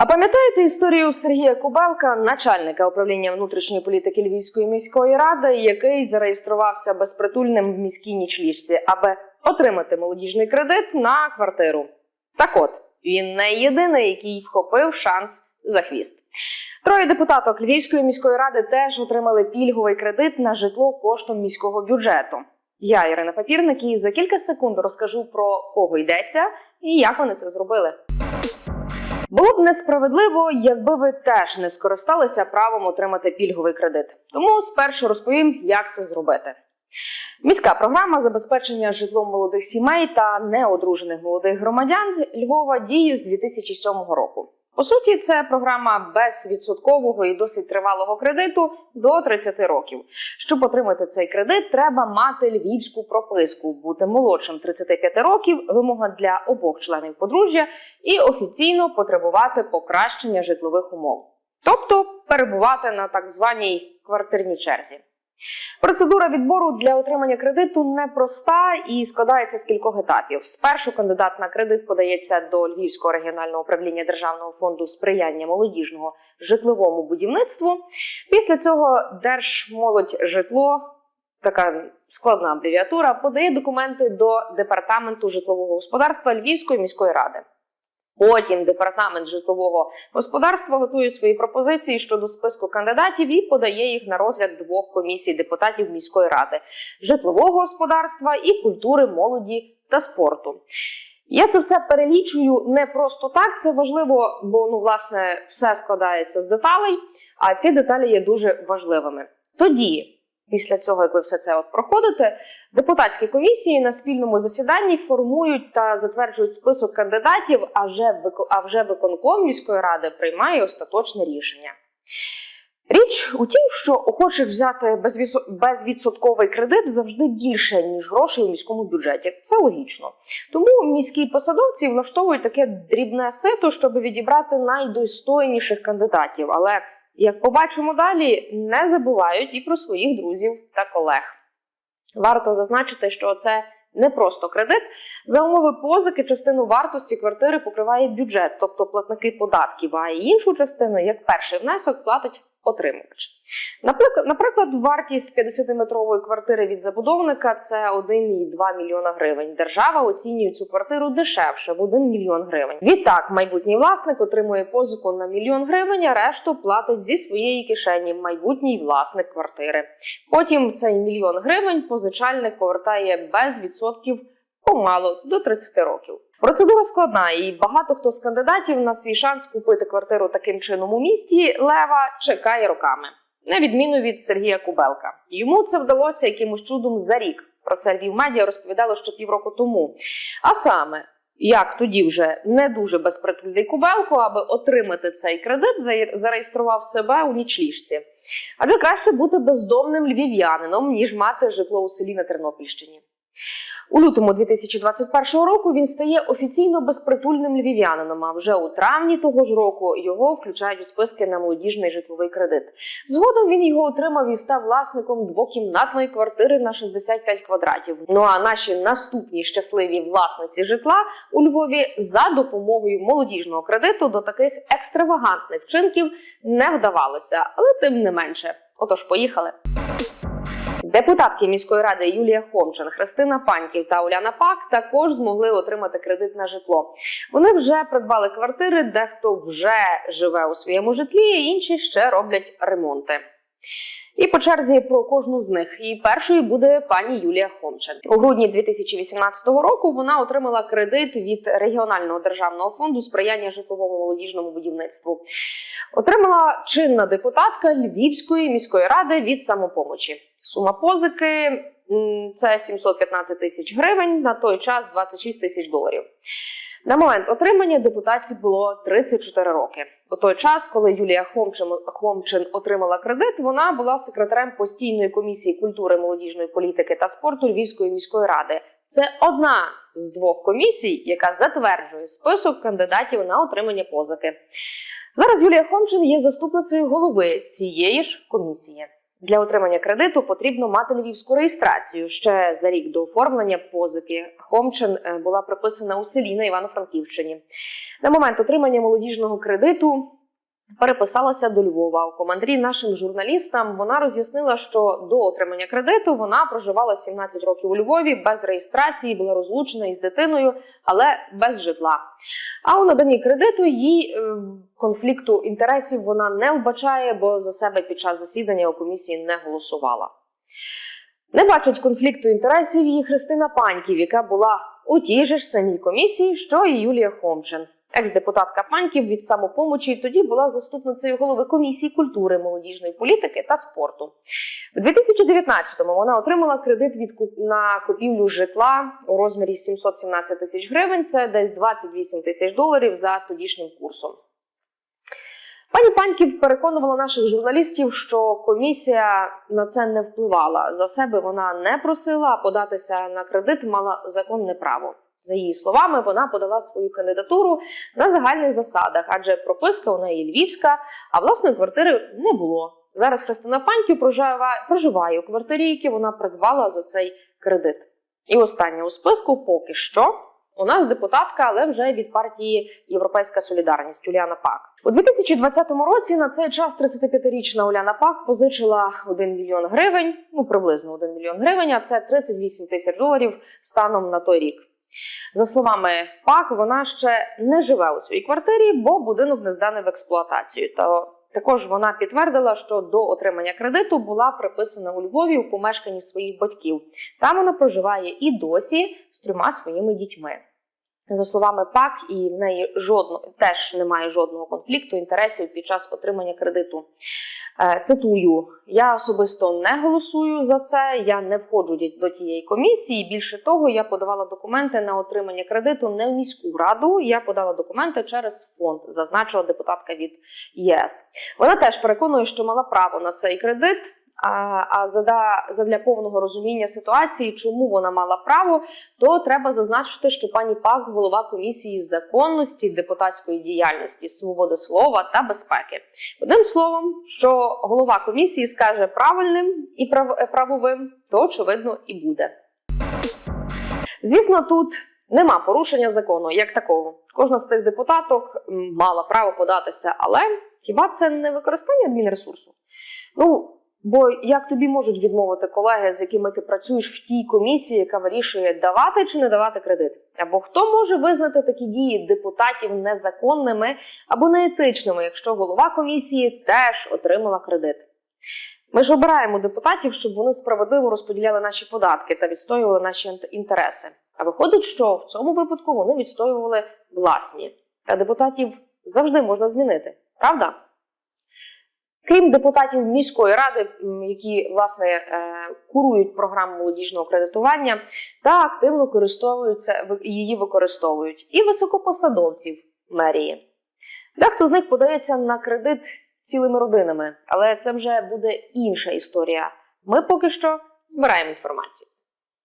А пам'ятаєте історію Сергія Кубалка, начальника управління внутрішньої політики Львівської міської ради, який зареєструвався безпритульним в міській нічліжці, аби отримати молодіжний кредит на квартиру? Так от він не єдиний, який вхопив шанс за хвіст. Троє депутаток Львівської міської ради теж отримали пільговий кредит на житло коштом міського бюджету. Я Ірина Папірник і за кілька секунд розкажу про кого йдеться і як вони це зробили. Було б несправедливо, якби ви теж не скористалися правом отримати пільговий кредит. Тому спершу розповім, як це зробити. Міська програма забезпечення житлом молодих сімей та неодружених молодих громадян Львова діє з 2007 року. По суті, це програма безвідсоткового і досить тривалого кредиту до 30 років. Щоб отримати цей кредит, треба мати львівську прописку, бути молодшим 35 років, вимога для обох членів подружжя, і офіційно потребувати покращення житлових умов, тобто перебувати на так званій квартирній черзі. Процедура відбору для отримання кредиту непроста і складається з кількох етапів. Спершу кандидат на кредит подається до Львівського регіонального управління Державного фонду сприяння молодіжного житловому будівництву. Після цього Держмолодь житло. Така складна абревіатура подає документи до департаменту житлового господарства Львівської міської ради. Потім департамент житлового господарства готує свої пропозиції щодо списку кандидатів і подає їх на розгляд двох комісій депутатів міської ради житлового господарства і культури, молоді та спорту. Я це все перелічую не просто так. Це важливо, бо ну власне все складається з деталей, а ці деталі є дуже важливими. Тоді. Після цього, як ви все це от проходите, депутатські комісії на спільному засіданні формують та затверджують список кандидатів, а вже, а вже виконком міської ради приймає остаточне рішення. Річ у тім, що охочих взяти безвідсотковий кредит завжди більше, ніж грошей у міському бюджеті. Це логічно. Тому міські посадовці влаштовують таке дрібне сито, щоб відібрати найдостойніших кандидатів. Але як побачимо далі, не забувають і про своїх друзів та колег. Варто зазначити, що це не просто кредит. За умови позики частину вартості квартири покриває бюджет, тобто платники податків, а іншу частину, як перший внесок, платить отримувач. Наприклад, наприклад, вартість 50-метрової квартири від забудовника це 1,2 мільйона гривень. Держава оцінює цю квартиру дешевше в 1 мільйон гривень. Відтак, майбутній власник отримує позику на мільйон гривень, а решту платить зі своєї кишені майбутній власник квартири. Потім цей мільйон гривень позичальник повертає без відсотків помалу до 30 років. Процедура складна, і багато хто з кандидатів на свій шанс купити квартиру таким чином у місті Лева чекає роками, на відміну від Сергія Кубелка. Йому це вдалося якимось чудом за рік. Про це Львів медіа розповідало ще півроку тому. А саме, як тоді вже не дуже безпритульний Кубелко, аби отримати цей кредит, зареєстрував себе у нічліжці. Адже краще бути бездомним львів'янином, ніж мати житло у селі на Тернопільщині. У лютому 2021 року він стає офіційно безпритульним львів'янином. А вже у травні того ж року його включають у списки на молодіжний житловий кредит. Згодом він його отримав і став власником двокімнатної квартири на 65 квадратів. Ну а наші наступні щасливі власниці житла у Львові за допомогою молодіжного кредиту до таких екстравагантних вчинків не вдавалося, але тим не менше. Отож, поїхали. Депутатки міської ради Юлія Хомчин, Христина Паньків та Уляна Пак також змогли отримати кредит на житло. Вони вже придбали квартири, дехто вже живе у своєму житлі, інші ще роблять ремонти. І по черзі про кожну з них. І першою буде пані Юлія Хомчин. У грудні 2018 року вона отримала кредит від регіонального державного фонду сприяння житловому молодіжному будівництву. Отримала чинна депутатка Львівської міської ради від самопомочі. Сума позики це 715 тисяч гривень, на той час 26 тисяч доларів. На момент отримання депутатці було 34 роки. У той час, коли Юлія Хомчин, Хомчин отримала кредит, вона була секретарем постійної комісії культури, молодіжної політики та спорту Львівської міської ради. Це одна з двох комісій, яка затверджує список кандидатів на отримання позики. Зараз Юлія Хомчин є заступницею голови цієї ж комісії. Для отримання кредиту потрібно мати львівську реєстрацію. Ще за рік до оформлення позики Хомчин е, була приписана у селі на Івано-Франківщині. На момент отримання молодіжного кредиту переписалася до Львова. У командрі нашим журналістам вона роз'яснила, що до отримання кредиту вона проживала 17 років у Львові без реєстрації, була розлучена із дитиною, але без житла. А у наданні кредиту їй е, конфлікту інтересів вона не вбачає, бо за себе під час засідання у комісії не голосувала. Не бачить конфлікту інтересів її Христина Паньків, яка була у тій же ж самій комісії, що і Юлія Хомчин. Екс-депутатка Паньків від самопомочі тоді була заступницею голови комісії культури, молодіжної політики та спорту. У 2019-му вона отримала кредит від на купівлю житла у розмірі 717 тисяч гривень. Це десь 28 тисяч доларів за тодішнім курсом. Пані Паньків переконувала наших журналістів, що комісія на це не впливала. За себе вона не просила, податися на кредит мала законне право. За її словами, вона подала свою кандидатуру на загальних засадах, адже прописка у неї львівська, а власної квартири не було. Зараз Христина Паньків проживає, у квартирі, яку вона придбала за цей кредит. І остання у списку поки що у нас депутатка, але вже від партії Європейська Солідарність Уляна Пак. У 2020 році на цей час 35-річна Уляна Пак позичила 1 мільйон гривень, ну приблизно 1 мільйон гривень, а це 38 тисяч доларів станом на той рік. За словами ПАК, вона ще не живе у своїй квартирі, бо будинок не зданий в експлуатацію. Та також вона підтвердила, що до отримання кредиту була приписана у Львові у помешканні своїх батьків. Там вона проживає і досі з трьома своїми дітьми. За словами ПАК, і в неї жодно теж немає жодного конфлікту інтересів під час отримання кредиту. Е, Цитую: я особисто не голосую за це. Я не входжу до тієї комісії. Більше того, я подавала документи на отримання кредиту не в міську раду. Я подала документи через фонд, зазначила депутатка від ЄС. Вона теж переконує, що мала право на цей кредит. А, зада, задля повного розуміння ситуації, чому вона мала право, то треба зазначити, що пані Пак голова комісії з законності, депутатської діяльності, свободи слова та безпеки. Одним словом, що голова комісії скаже правильним і прав- е, правовим, то очевидно і буде. Звісно, тут нема порушення закону як такого. Кожна з цих депутаток мала право податися, але хіба це не використання адмінресурсу? Ну. Бо як тобі можуть відмовити колеги, з якими ти працюєш в тій комісії, яка вирішує давати чи не давати кредит? Або хто може визнати такі дії депутатів незаконними або неетичними, якщо голова комісії теж отримала кредит? Ми ж обираємо депутатів, щоб вони справедливо розподіляли наші податки та відстоювали наші інтереси. А виходить, що в цьому випадку вони відстоювали власні. Та депутатів завжди можна змінити, правда? Крім депутатів міської ради, які власне е, курують програму молодіжного кредитування та активно користуються її використовують, і високопосадовців мерії. Дехто з них подається на кредит цілими родинами, але це вже буде інша історія. Ми поки що збираємо інформацію.